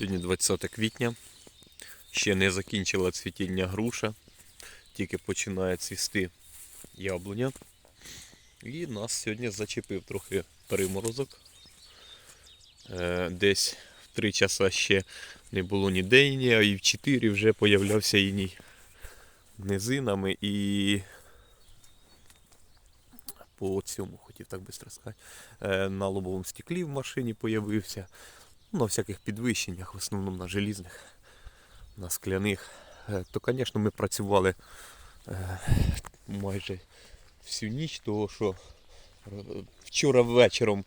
Сьогодні 20 квітня. Ще не закінчила цвітіння груша, тільки починає цвісти яблуня. І нас сьогодні зачепив трохи приморозок. Е, Десь в 3 часа ще не було ніде іні, а і в 4 вже появлявся іній низинами і по цьому хотів так швидко сказати. е, На лобовому стеклі в машині появився. На всяких підвищеннях, в основному на желізних, на скляних. Е, То, звісно, ми працювали е, майже всю ніч, того що е, вчора вечором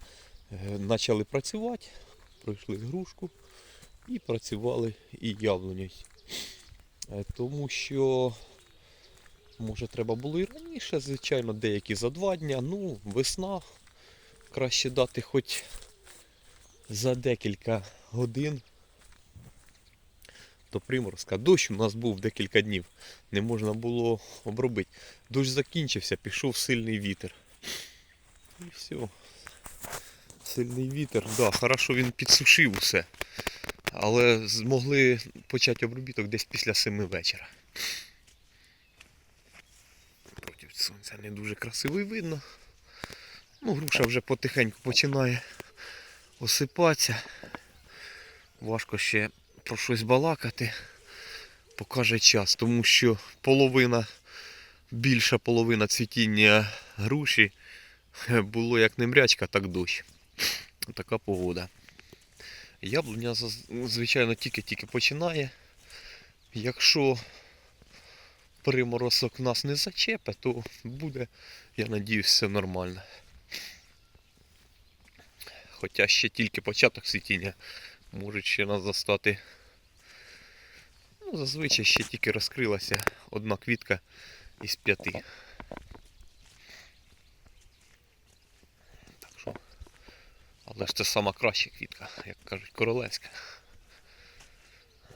почали працювати, пройшли грушку і працювали і яблуню. Тому що, може, треба було і раніше, звичайно, деякі за два дня. Ну, весна. Краще дати хоч за декілька годин до приморозка. Дощ у нас був декілька днів. Не можна було обробити. Дощ закінчився, пішов сильний вітер. І все. Сильний вітер, да, хорошо він підсушив усе. Але змогли почати обробіток десь після 7 вечора. Проти сонця не дуже красивий видно. Ну, груша вже потихеньку починає осипатися. Важко ще про щось балакати. Покаже час, тому що половина, більша половина цвітіння груші е, було як не мрячка, так дощ. Така погода. Яблуня, звичайно, тільки-тільки починає. Якщо приморозок нас не зачепе, то буде, я надіюсь, все нормально. Хоча ще тільки початок цвітіння може ще нас застати. Ну, зазвичай ще тільки розкрилася одна квітка із п'яти. Так що. Але ж це сама краща квітка, як кажуть, королевська.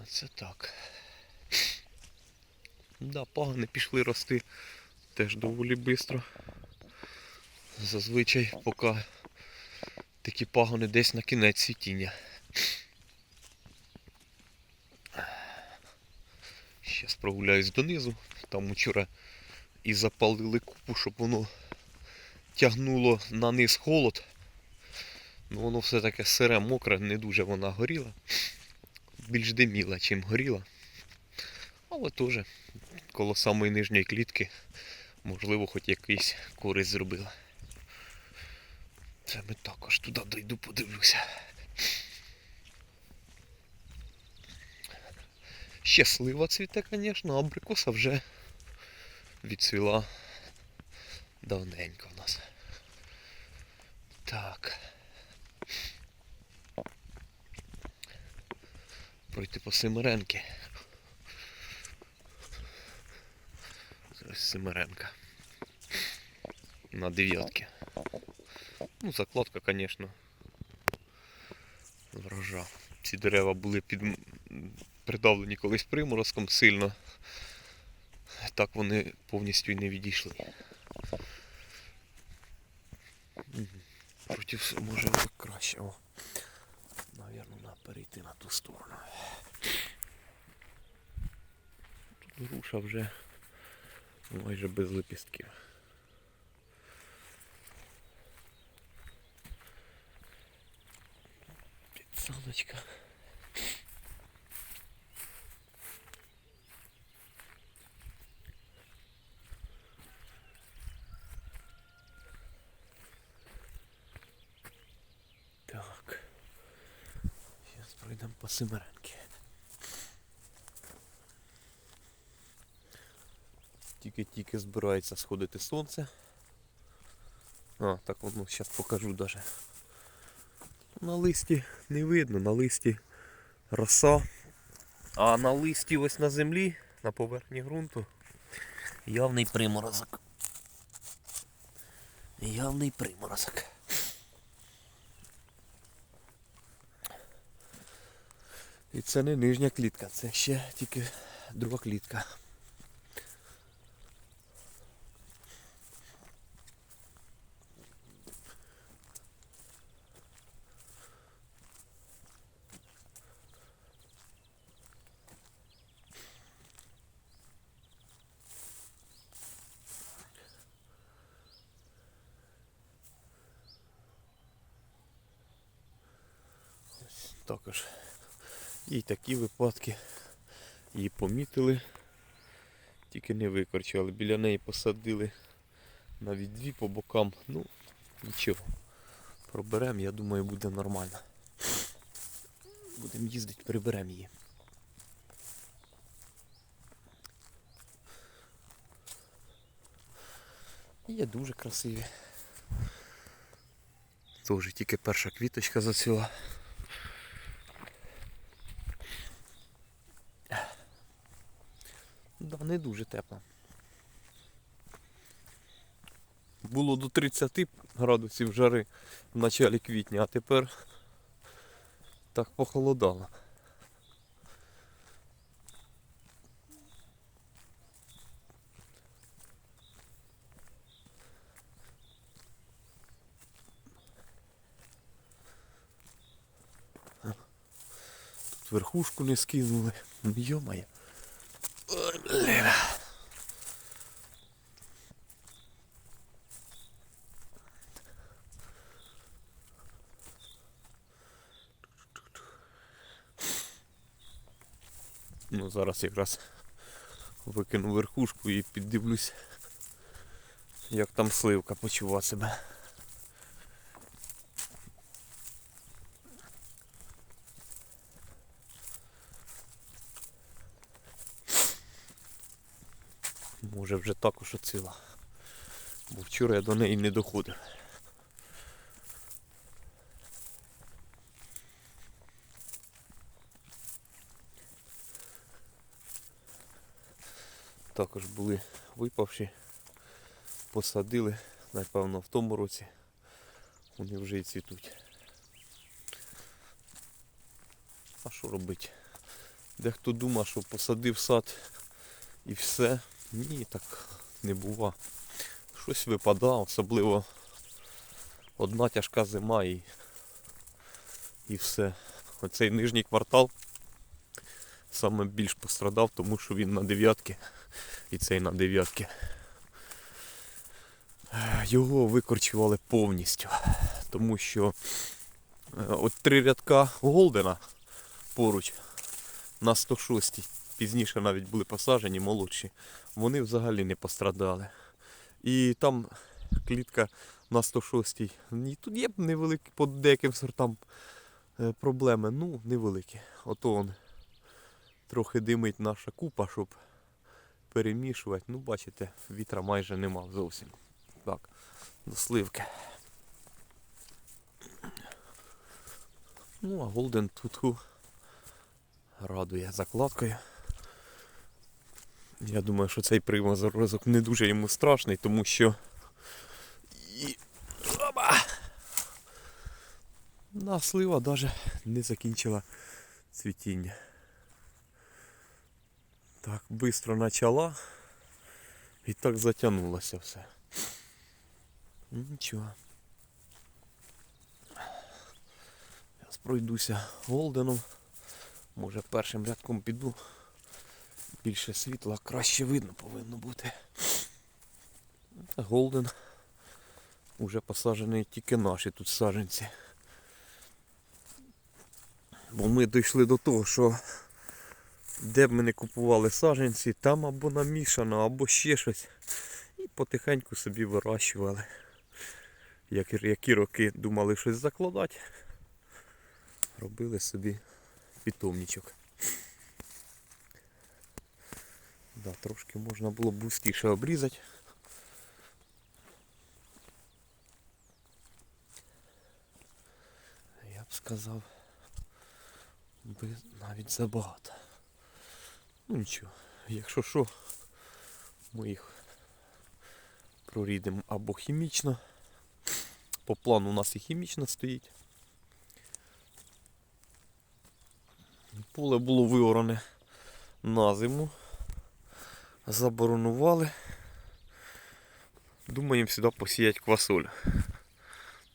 Це так. Да, пагани пішли рости теж доволі швидко. Зазвичай поки такі пагони десь на кінець цвітіння. Зараз прогуляюсь донизу. Там вчора і запалили купу, щоб воно тягнуло на низ холод. Ну воно все таке сире, мокре, не дуже вона горіла. Більш диміла, чим горіла. Але теж коло самої нижньої клітки, можливо, хоч якийсь користь зробила. Це ми також туди дойду, подивлюся. Ще слива цвіте, звісно, абрикоса вже відцвіла давненько в нас. Так. Пройти по Семеренки. Зараз Семеренка. На дев'ятки. Ну, закладка, звісно. Врожа. Ці дерева були під... придавлені колись приморозком сильно. Так вони повністю не відійшли. Мгм. Проти вс- може краще. О. Навірно, треба перейти на ту сторону. Тут груша вже майже без лепістків. Підсадочка. Так. Зараз пройдемо по Семеренки. Тільки-тільки збирається сходити сонце. А, так воно зараз покажу даже. На листі не видно, на листі роса. А на листі ось на землі, на поверхні ґрунту, явний приморозок. Явний приморозок. І це не нижня клітка, це ще тільки друга клітка. Також. І такі випадки її помітили, тільки не викорчували. Біля неї посадили навіть дві по бокам. Ну, нічого. Проберемо, я думаю, буде нормально. Будемо їздити, приберемо її. Є дуже красиві. Тоже тільки перша квіточка зацвіла. Не дуже тепло. Було до 30 градусів жари в началі квітня, а тепер так похолодало. Тут верхушку не скинули. Ну йомає. Зараз якраз викину верхушку і піддивлюсь, як там сливка почува себе. Може вже також оціла. Бо вчора я до неї не доходив. Також були випавші, посадили, напевно, в тому році. Вони вже і цвітуть. А що робити? Дехто думає, що посадив сад і все. Ні, так не бува. Щось випадає, особливо одна тяжка зима і, і все. Оцей нижній квартал саме більш пострадав, тому що він на дев'ятки і цей на дев'ятки. Його викорчували повністю, тому що е, от три рядка Голдена поруч на 106 пізніше навіть були посаджені молодші, вони взагалі не пострадали. І там клітка на 106 ні, тут є невеликі по деяким сортам е, проблеми, ну невеликі. Ото он трохи димить наша купа, щоб перемішувати. Ну, бачите, вітра майже нема зовсім. Так, до сливки. Ну, а Голден тут радує закладкою. Я думаю, що цей примазорозок не дуже йому страшний, тому що. І... Оба! На слива навіть не закінчила цвітіння. Так, швидко почала і так затягнулося все. Ну, Нічого. Зараз пройдуся голденом. Може першим рядком піду. Більше світла, краще видно повинно бути. Голден. Уже посаджений тільки наші тут саджанці. Бо ми дійшли до того, що де б ми не купували саджанці, там або намішано, або ще щось. І потихеньку собі вирощували. Як, які роки думали щось закладати, робили собі питомничок. Да, трошки можна було б густіше обрізати. Я б сказав, би навіть забагато. Ну нічого, якщо що, ми їх прорідемо або хімічно. По плану у нас і хімічно стоїть. Поле було виоране на зиму. Заборонували. Думаємо сюди посіяти квасоль.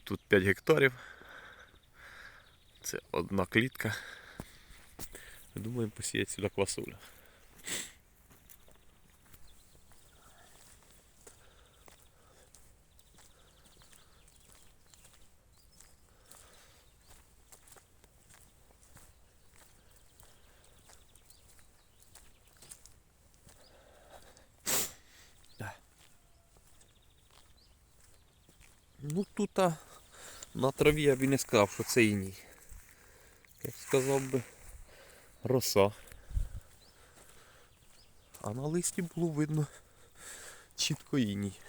Тут 5 гектарів. Це одна клітка. Думаємо посіяти сюди квасолю. Ну тут а, на траві я б і не сказав, що це іній. Я б сказав би роса. А на листі було видно чітко іній.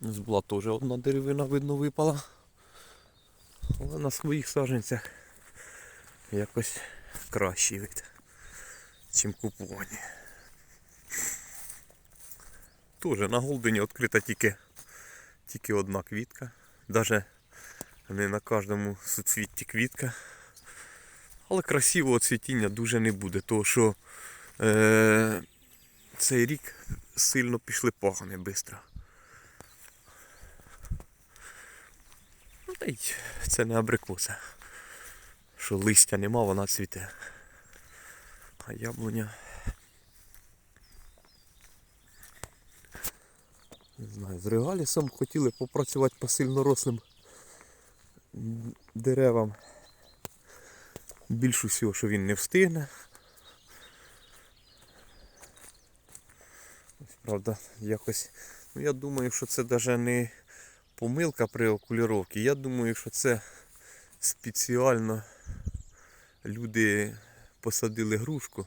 Ось була теж одна деревина, видно, випала. Але на своїх саженцях якось кращий вид, чим куповані. Тоже на Голдені відкрита тільки, тільки одна квітка. Даже не на кожному суцвітті квітка. Але красивого цвітіння дуже не буде, тому що е, цей рік сильно пішли пагони швидко. Ну, та й це не абрикоса. Що листя нема, вона цвіте. А яблуня. Знаю, з регалісом хотіли попрацювати по сильнорослим деревам. Більш усього, що він не встигне. Правда, якось. Ну я думаю, що це навіть не помилка при окуліровці. Я думаю, що це спеціально люди посадили грушку,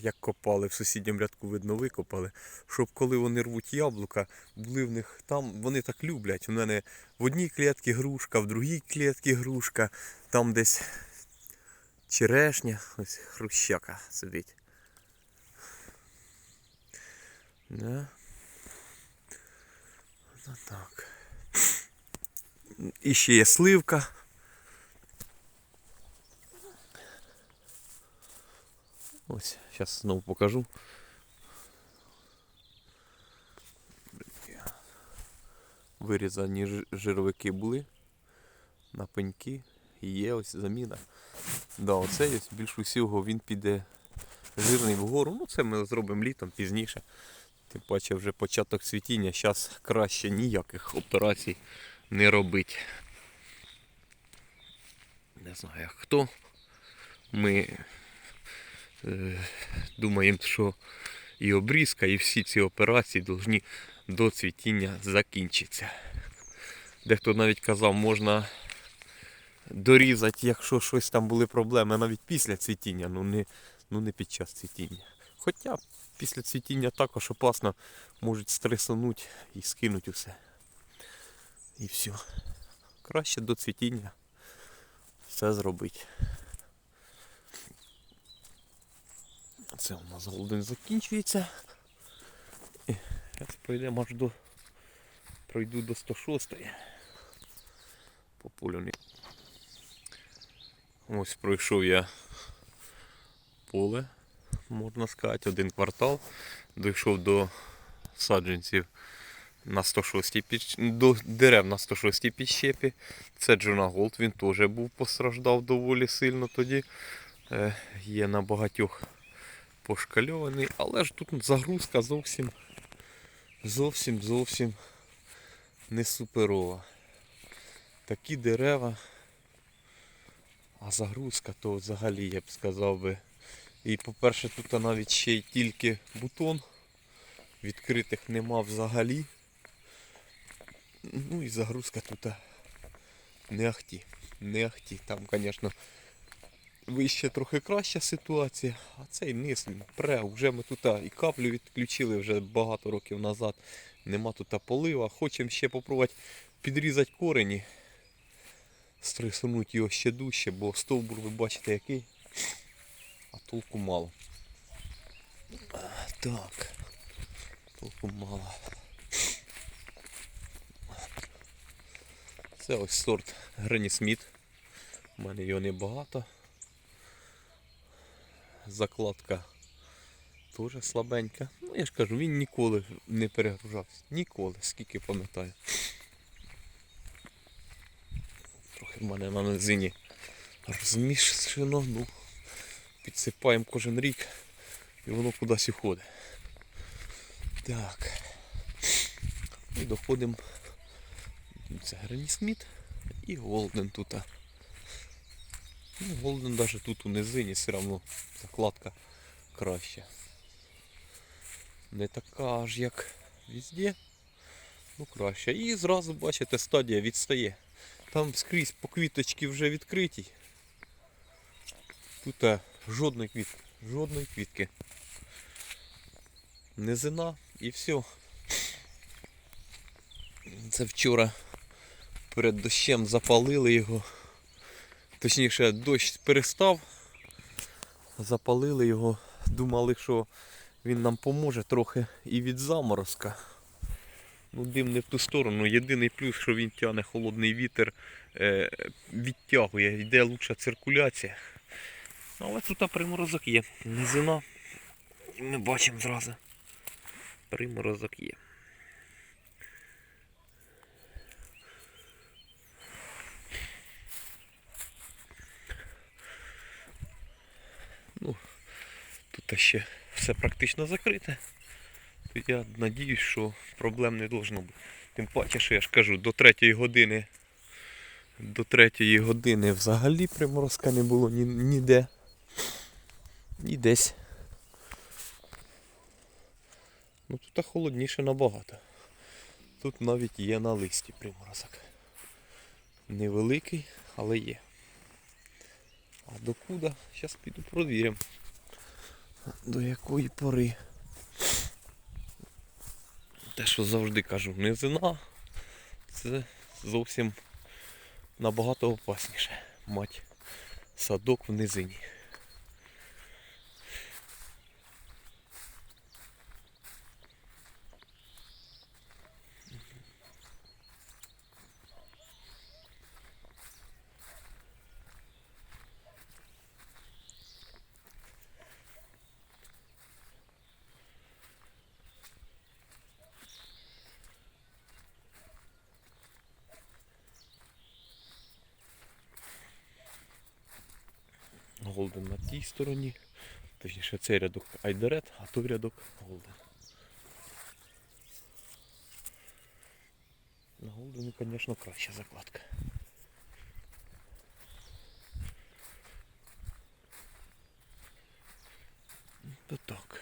як копали в сусідньому рядку, видно, викопали, щоб коли вони рвуть яблука, були в них там, вони так люблять. У мене в одній клітці грушка, в другій клітці грушка, там десь черешня, ось хрущака сидить. Да. Ну так. І ще є сливка. Ось, зараз знову покажу. Вирізані жи- жировики були на пеньки. Є ось заміна. Да, оцей ось більш усього він піде жирний вгору. Ну це ми зробимо літом пізніше. Тим паче вже початок цвітіння. Зараз краще ніяких операцій не робити. Не знаю хто. Ми думаємо, що і обрізка, і всі ці операції повинні до цвітіння закінчитися. Дехто навіть казав, можна дорізати, якщо щось там були проблеми навіть після цвітіння, ну не, ну не під час цвітіння. Хоча після цвітіння також опасно можуть стресануть і скинуть усе. І все. Краще до цвітіння все зробити. Це у нас голден закінчується. І зараз пройдемо аж до пройду до 106 по полю. Ось пройшов я поле, можна сказати, один квартал. Дійшов до саджанців на 106 піч... до дерев на 106 підщепі. Це Джона Голд, він теж був постраждав доволі сильно тоді. Е, є на багатьох пошкальований, але ж тут загрузка зовсім зовсім зовсім не суперова. Такі дерева, а загрузка то взагалі я б сказав би. І по-перше, тут навіть ще й тільки бутон. Відкритих нема взагалі. Ну і загрузка тут не ахті. Не ахті. Там, звісно, вище трохи краща ситуація, а цей низ пре. Вже ми тут і каплю відключили вже багато років назад. Нема тут полива. Хочемо ще попробувати підрізати корені. Стресунуть його ще дужче, бо стовбур ви бачите який. А толку мало. Так. Толку мало. Це ось сорт Грені Сміт. У мене його небагато. Закладка теж слабенька. Ну я ж кажу, він ніколи не перегружався. Ніколи, скільки пам'ятаю. Трохи в мене на низині розмішано, ну підсипаємо кожен рік і воно кудись уходить. Так. І доходимо. Це Грані Сміт і Голден тут. Ну, Голден навіть тут у низині все одно закладка краща. Не така аж як везде. Ну краще. І зразу бачите, стадія відстає. Там скрізь по квіточки вже відкриті. Тут е, жодної квітки. Жодної квітки. Низина і все. Це вчора перед дощем запалили його. Точніше, дощ перестав. Запалили його. Думали, що він нам поможе трохи і від заморозка. Ну, дим не в ту сторону. Єдиний плюс, що він тягне холодний вітер, е, відтягує, йде лучша циркуляція. Але тут приморозок є. Низина. І Ми бачимо зразу. Приморозок є. Тут ще все практично закрите. Я надіюсь, що проблем не должно бути. Тим паче, що я ж кажу, до третьої години. До третьої години взагалі приморозка не було ні, ніде. Ні десь. Ну тут холодніше набагато. Тут навіть є на листі приморозок. Невеликий, але є. А докуди? Зараз піду провіримо. До якої пори. Те, що завжди кажу, низина це зовсім набагато опасніше. Мать садок в низині. Голден на тій стороні. Точніше цей рядок Айдерет, а той рядок Голден. На Голдені, звісно, краща закладка. То так.